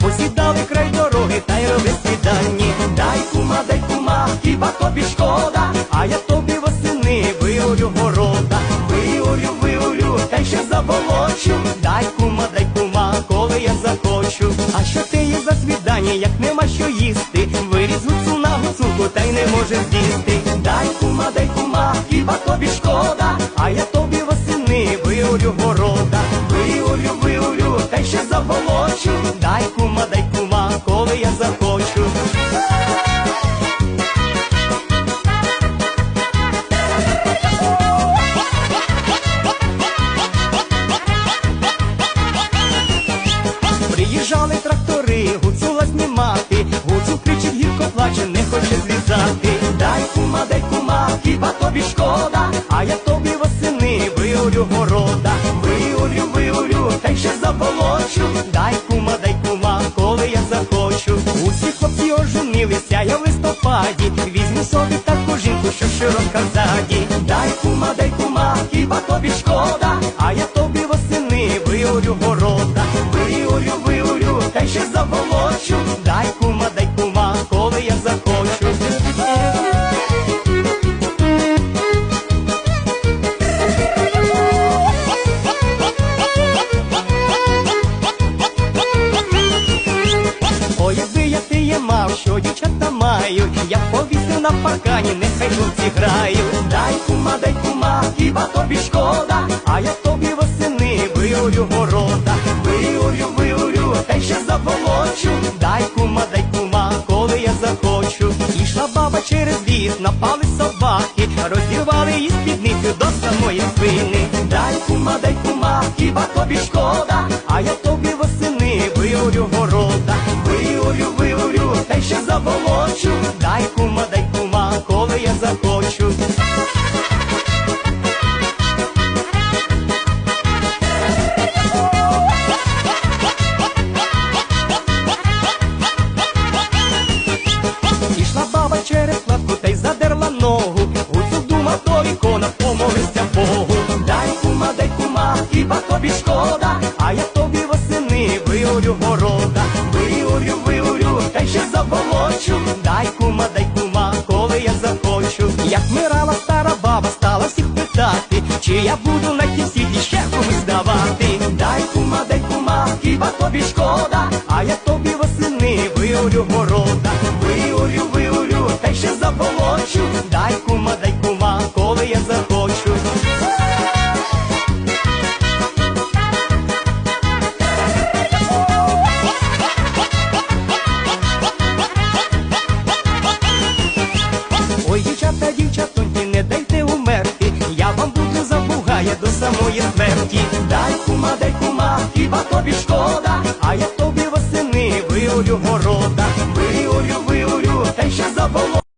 посідали край дороги та й роби свіданні. Дай кума, дай кума, хіба тобі шкода, а я тобі восени виорю города, виорю, виорю, та й ще заболочу. Дай кума, дай кума, коли я захочу. А що ти є за свідання, як нема що їсти? Виріз гуцу на гуцулку, та й не може з'їсти. Дай кума, дай кума, хіба тобі шкода, а я тобі восени виорю города, виорю, заболочу. Дай кума, дай кума, коли я захочу. Приїжджали трактори, гуцула знімати, гуцул кричить, гірко плаче, не хоче злізати. Дай кума, дай кума, хіба тобі шкода, а я тобі восени виорю города, виорю, виорю, та й ще заболочу. Дай що широка ззаді. Дай кума, дай кума, хіба тобі шкода, а я тобі восени виорю города, виорю, виорю, та й ще заболочу. Дай кума, дай кума, коли я захочу. Ой, якби я ти є мав, що дівчата мають, я б повісив на паркані, нехай хлопці грають. Дай кума, дай кума, хіба тобі шкода, а я тобі восени виорю города, виорю, виорю, та й ще заболочу. Дай кума, дай кума, коли я захочу. Ішла баба через ліс, напали собаки, розірвали її спідницю до самої спини. Дай кума, дай кума, хіба тобі шкода, а я тобі восени я захочу. Ішла баба через кладку та й задерла ногу. Гуцул думав, то ікона помолиться Богу. Дай кума, дай кума, хіба тобі шкода, а я тобі восени виорю города, виорю, виорю, та й ще заболочу. Дай кума, дай кума, вмирала стара баба, стала всіх питати, чи я буду на тім світі ще комусь здавати. Дай кума, дай кума, хіба тобі шкода, а я тобі восени виорю города, виорю, виорю, та й ще заболочу. Дай буду забугає